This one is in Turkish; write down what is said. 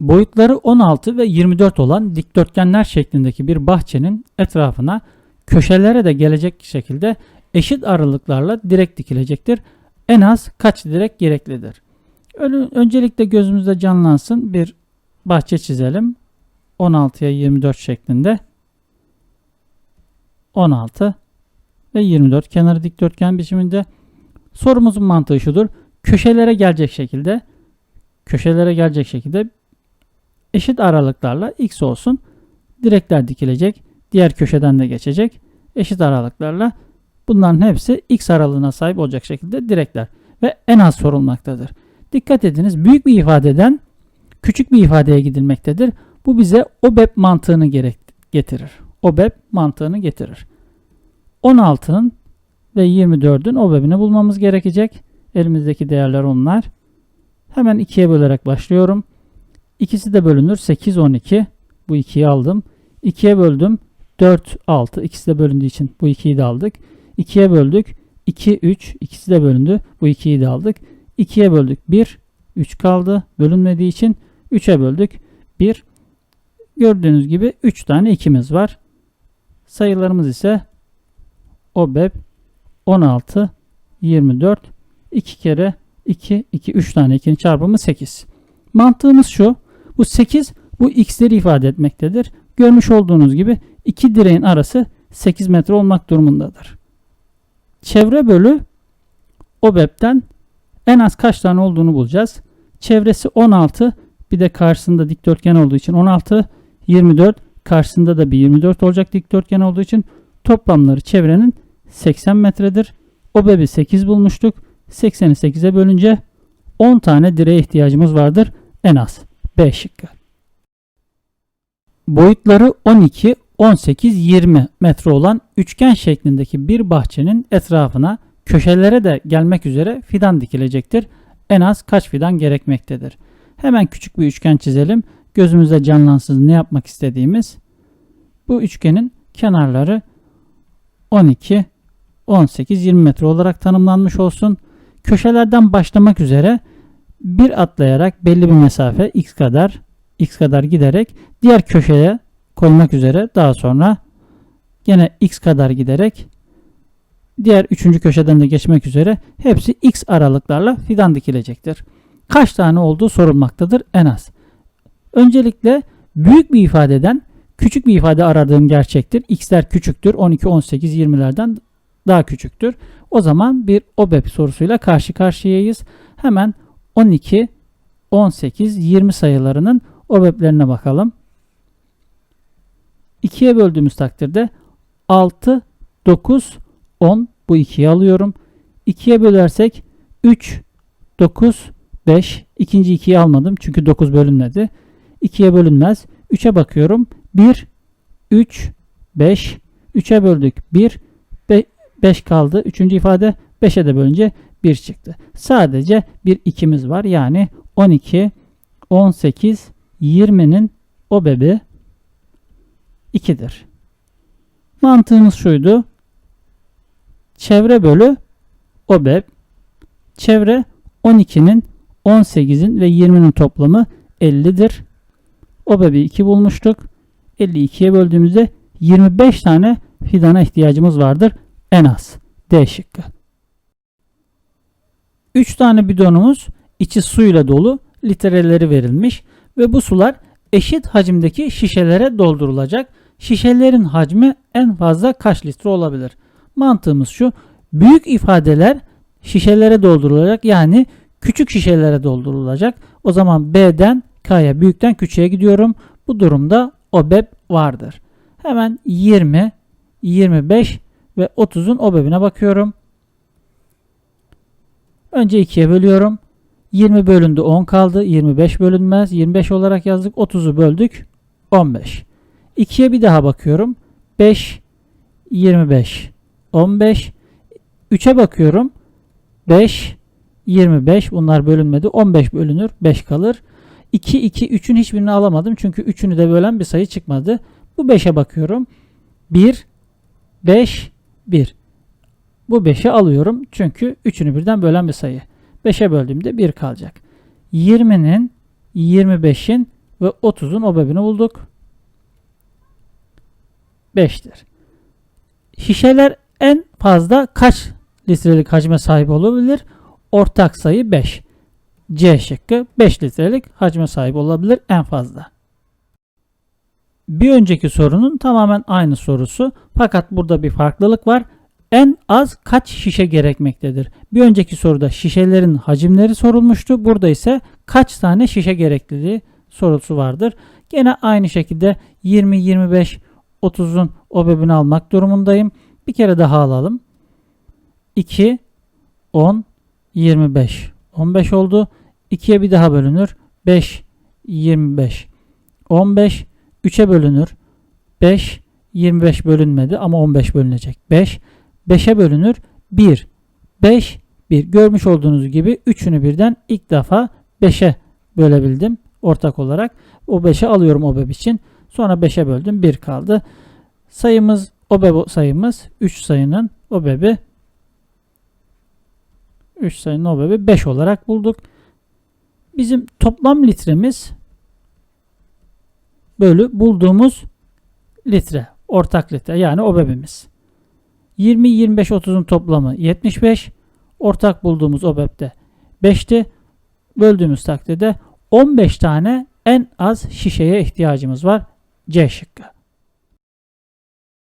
Boyutları 16 ve 24 olan dikdörtgenler şeklindeki bir bahçenin etrafına köşelere de gelecek şekilde eşit aralıklarla direk dikilecektir. En az kaç direk gereklidir? Ön- Öncelikle gözümüzde canlansın bir bahçe çizelim. 16'ya 24 şeklinde. 16 ve 24 kenarı dikdörtgen biçiminde. Sorumuzun mantığı şudur. Köşelere gelecek şekilde köşelere gelecek şekilde eşit aralıklarla x olsun. Direkler dikilecek. Diğer köşeden de geçecek. Eşit aralıklarla bunların hepsi x aralığına sahip olacak şekilde direkler ve en az sorulmaktadır. Dikkat ediniz büyük bir ifadeden küçük bir ifadeye gidilmektedir. Bu bize OBEP mantığını gerek getirir. OBEP mantığını getirir. 16'nın ve 24'ün OBEP'ini bulmamız gerekecek. Elimizdeki değerler onlar. Hemen ikiye bölerek başlıyorum. İkisi de bölünür. 8, 12. Bu 2'yi aldım. 2'ye böldüm. 4, 6. İkisi de bölündüğü için bu 2'yi de aldık. 2'ye böldük. 2, 3. İkisi de bölündü. Bu 2'yi de aldık. 2'ye böldük. 1, 3 kaldı. Bölünmediği için 3'e böldük. 1. Gördüğünüz gibi 3 tane 2'miz var. Sayılarımız ise OBEP 16, 24, 2 kere 2, 2, 3 tane 2'nin çarpımı 8. Mantığımız şu. Bu 8 bu x'leri ifade etmektedir. Görmüş olduğunuz gibi iki direğin arası 8 metre olmak durumundadır. Çevre bölü OBEP'ten en az kaç tane olduğunu bulacağız. Çevresi 16 bir de karşısında dikdörtgen olduğu için 16 24 karşısında da bir 24 olacak dikdörtgen olduğu için toplamları çevrenin 80 metredir. OBEP'i 8 bulmuştuk. 80'i 8'e bölünce 10 tane direğe ihtiyacımız vardır en az. B şıkkı. Boyutları 12, 18, 20 metre olan üçgen şeklindeki bir bahçenin etrafına köşelere de gelmek üzere fidan dikilecektir. En az kaç fidan gerekmektedir? Hemen küçük bir üçgen çizelim. Gözümüzde canlansın ne yapmak istediğimiz. Bu üçgenin kenarları 12, 18, 20 metre olarak tanımlanmış olsun. Köşelerden başlamak üzere bir atlayarak belli bir mesafe x kadar x kadar giderek diğer köşeye koymak üzere daha sonra gene x kadar giderek diğer üçüncü köşeden de geçmek üzere hepsi x aralıklarla fidan dikilecektir. Kaç tane olduğu sorulmaktadır en az. Öncelikle büyük bir ifadeden küçük bir ifade aradığım gerçektir. X'ler küçüktür. 12, 18, 20'lerden daha küçüktür. O zaman bir OBEP sorusuyla karşı karşıyayız. Hemen 12, 18, 20 sayılarının OBEP'lerine bakalım. 2'ye böldüğümüz takdirde 6, 9, 10 bu 2'yi alıyorum. 2'ye bölersek 3, 9, 5. İkinci 2'yi almadım çünkü 9 bölünmedi. 2'ye bölünmez. 3'e bakıyorum. 1, 3, 5. 3'e böldük 1, 5 kaldı. Üçüncü ifade 5'e de bölünce 1 çıktı. Sadece bir 2'miz var. Yani 12, 18, 20'nin OBEB'i 2'dir. Mantığımız şuydu. Çevre bölü OBEB. Çevre 12'nin 18'in ve 20'nin toplamı 50'dir. OBEB'i 2 bulmuştuk. 52'ye böldüğümüzde 25 tane fidana ihtiyacımız vardır en az. D şıkkı. 3 tane bidonumuz içi suyla dolu litreleri verilmiş ve bu sular eşit hacimdeki şişelere doldurulacak. Şişelerin hacmi en fazla kaç litre olabilir? Mantığımız şu. Büyük ifadeler şişelere doldurulacak yani küçük şişelere doldurulacak. O zaman B'den K'ya büyükten küçüğe gidiyorum. Bu durumda OBEP vardır. Hemen 20, 25 ve 30'un OBEB'ine bakıyorum. Önce 2'ye bölüyorum. 20 bölündü 10 kaldı. 25 bölünmez. 25 olarak yazdık. 30'u böldük. 15. 2'ye bir daha bakıyorum. 5, 25, 15. 3'e bakıyorum. 5, 25 bunlar bölünmedi. 15 bölünür. 5 kalır. 2, 2, 3'ün hiçbirini alamadım. Çünkü 3'ünü de bölen bir sayı çıkmadı. Bu 5'e bakıyorum. 1, 5, 1. Bu 5'e alıyorum. Çünkü 3'ünü birden bölen bir sayı. 5'e böldüğümde 1 kalacak. 20'nin, 25'in ve 30'un OBEB'ini bulduk. 5'tir. Şişeler en fazla kaç litrelik hacme sahip olabilir? Ortak sayı 5. C şıkkı 5 litrelik hacme sahip olabilir en fazla. Bir önceki sorunun tamamen aynı sorusu fakat burada bir farklılık var. En az kaç şişe gerekmektedir? Bir önceki soruda şişelerin hacimleri sorulmuştu. Burada ise kaç tane şişe gerekliliği sorusu vardır. Gene aynı şekilde 20, 25, 30'un OBEB'ini almak durumundayım. Bir kere daha alalım. 2, 10, 25. 15 oldu. 2'ye bir daha bölünür. 5, 25. 15, 3'e bölünür. 5, 25 bölünmedi ama 15 bölünecek. 5, 5'e bölünür. 1, 5, 1. Görmüş olduğunuz gibi üçünü birden ilk defa 5'e bölebildim ortak olarak. O 5'e alıyorum OBEB için. Sonra 5'e böldüm. 1 kaldı. Sayımız OBEB sayımız 3 sayının OBEB'i 3 sayının OBEB'i 5 olarak bulduk. Bizim toplam litremiz bölü bulduğumuz litre. Ortak litre yani OBEB'imiz. 20, 25, 30'un toplamı 75. Ortak bulduğumuz OBEB de 5'ti. Böldüğümüz takdirde 15 tane en az şişeye ihtiyacımız var. C şıkkı.